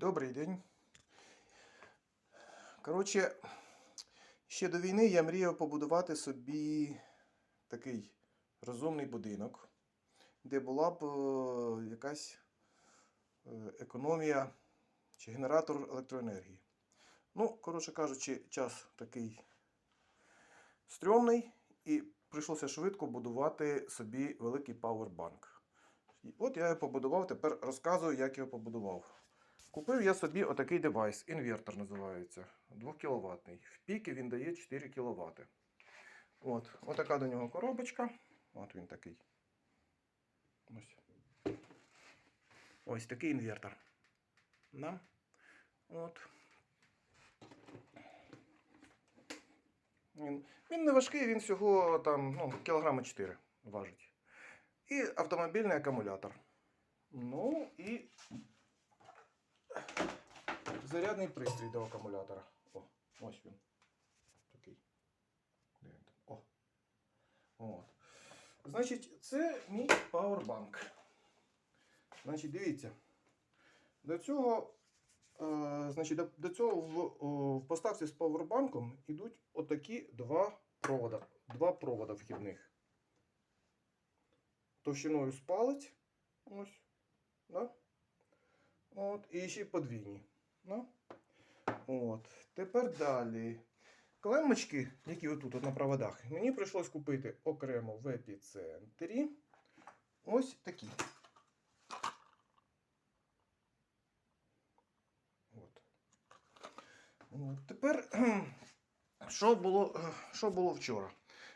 Добрий день. Коротше, ще до війни я мріяв побудувати собі такий розумний будинок, де була б е, якась е, економія чи генератор електроенергії. Ну, коротше кажучи, час такий стрьомний, і прийшлося швидко будувати собі великий пауербанк. От я його побудував, тепер розказую, як його побудував. Купив я собі отакий девайс, інвертор називається, 2 кВт. В піки він дає 4 кВт. От, отака до нього коробочка. От він такий. Ось. Ось такий інвертор. Да? От. Він, він не важкий, він всього там, ну, кілограма 4 важить. І автомобільний акумулятор. Ну і зарядний пристрій до акумулятора. О, ось він. Такий. Де він там? О. От. Значить, це мій пауербанк. Значить, дивіться. До цього, е, значить, до, до цього в, в поставці з пауербанком йдуть отакі два провода. Два провода вхідних. Товщиною з палець. Ось. Да? От, і ще й подвійні. Да? От. Тепер далі. Клемочки, які отут от на проводах, мені прийшлось купити окремо в епіцентрі. Ось такі. От. От. Тепер, що було, що було вчора?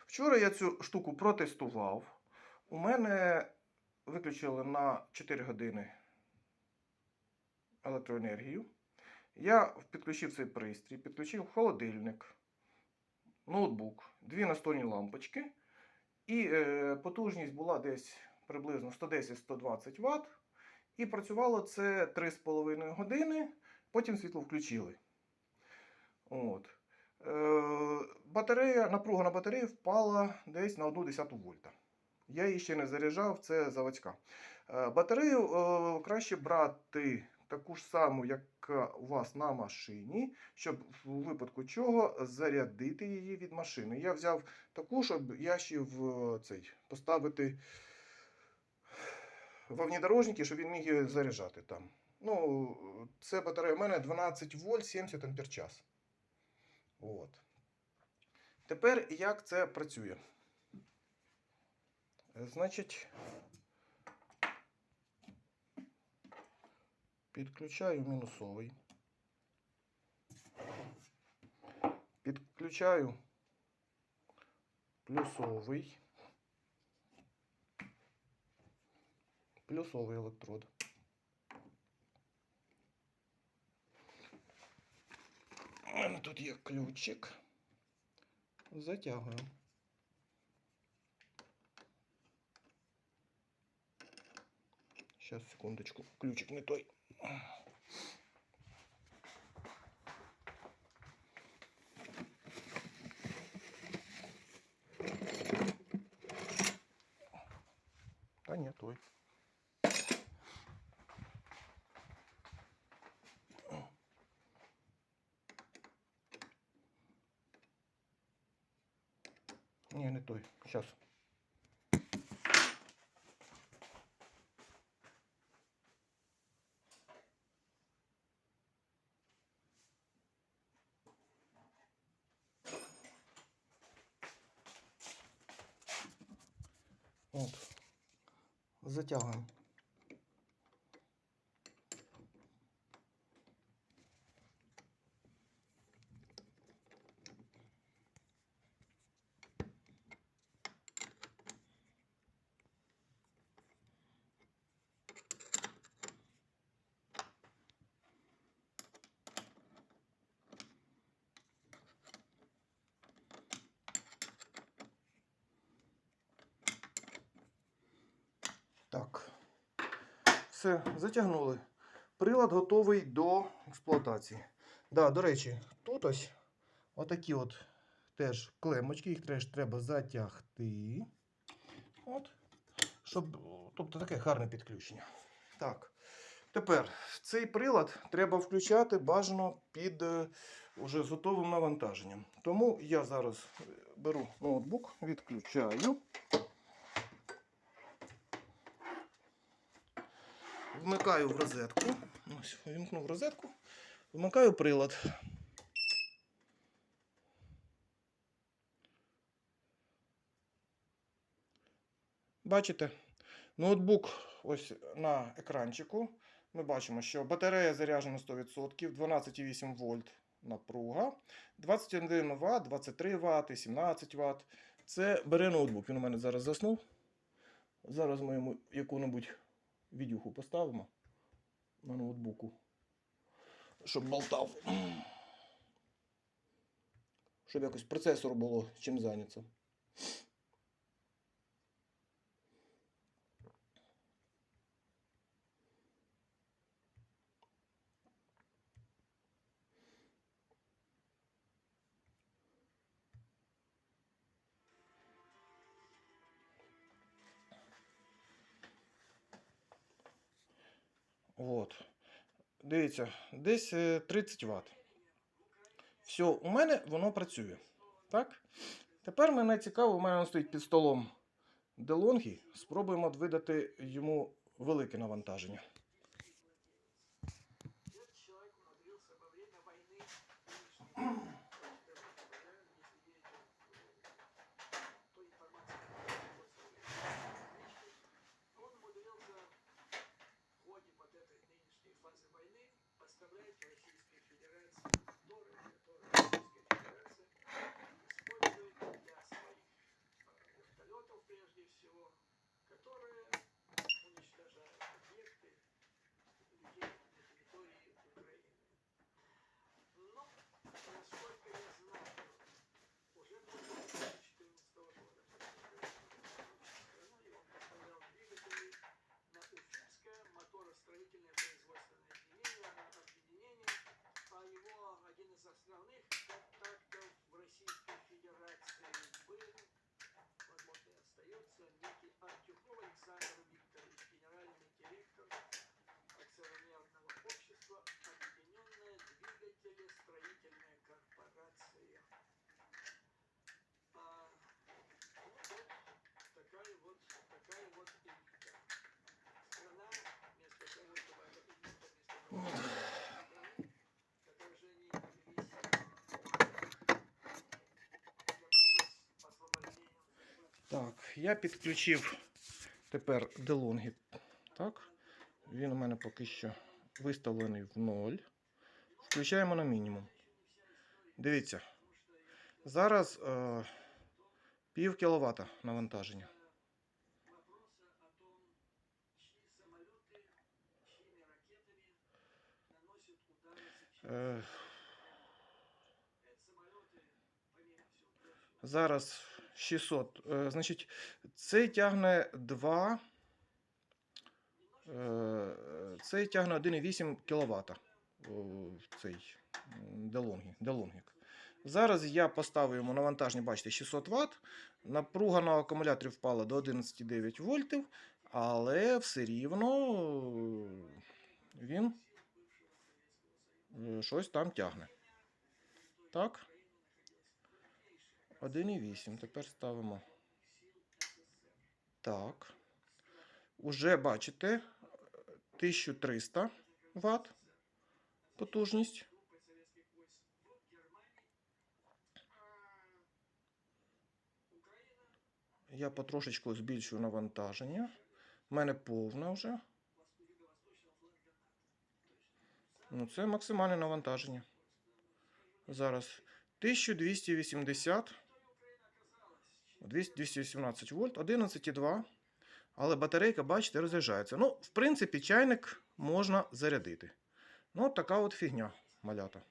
Вчора я цю штуку протестував. У мене виключили на 4 години електроенергію. Я підключив цей пристрій, підключив холодильник, ноутбук, дві настольні лампочки. І е, потужність була десь приблизно 110-120 Вт. І працювало це 3,5 години, потім світло включили. От. Е, батарея, напруга на батареї впала десь на 1,1 вольта. Я її ще не заряджав, це заводська. Е, Батарею е, краще брати таку ж саму, яка у вас на машині, щоб в випадку чого зарядити її від машини. Я взяв таку, щоб я ще в цей поставити во внедорожники, щоб він міг її заряджати там. Ну, це батарея у мене 12 вольт 70 ампер час. От. Тепер як це працює? Е, Значить, підключаю мінусовий. Підключаю плюсовий. Плюсовий електрод. Тут є ключик. Затягую. Сейчас, секундочку. Ключик не той. Та ні, той. Ні, не той. Сейчас. От. Затягуємо. Так. Все, затягнули. Прилад готовий до експлуатації. Да, до речі, тут ось отакі от теж клемочки, їх теж треба затягти. От. Щоб, тобто таке гарне підключення. Так. Тепер цей прилад треба включати бажано під е, уже готовим навантаженням. Тому я зараз беру ноутбук, відключаю. Вмикаю в розетку. Ось, вимкнув розетку. Вмикаю прилад. Бачите, ноутбук ось на екранчику. Ми бачимо, що батарея заряджена 100%, 12,8 вольт напруга, 21 Вт, 23 Вт, 17 Вт. Це бере ноутбук. Він у мене зараз заснув. Зараз ми йому яку-небудь відюху поставимо на ноутбуку, щоб болтав. Щоб якось процесор було чим зайнятися. От. Дивіться, десь е, 30 Вт. Все, у мене воно працює. Так? Тепер мене цікаво, у мене воно стоїть під столом DeLonghi. Спробуємо видати йому велике навантаження. Которые Так, я підключив тепер DeLonghi. Так. Він у мене поки що виставлений в 0. Включаємо на мінімум. Дивіться. Зараз е, пів кіловата навантаження. вопроса о том, чьи самолеты, чьими ракетами наносят удары сейчас. Е, Это самолеты, помимо всего прочего, зараз 600. Е, значить, цей тягне 2. Е, цей тягне 1,8 кВт. Цей DeLonghi. Зараз я поставив йому навантаження, бачите, 600 Вт. Напруга на акумуляторі впала до 11,9 вольтів, але все рівно е, він щось там тягне. Так. 1,8. Тепер ставимо. Так. Уже бачите 1300 Вт потужність. Я потрошечку збільшую навантаження. У мене повна вже. Ну, це максимальне навантаження. Зараз 1280, 200 218 вольт, 11,2. Але батарейка, бачите, розряджається. Ну, в принципі, чайник можна зарядити. Ну, така от фігня, малята.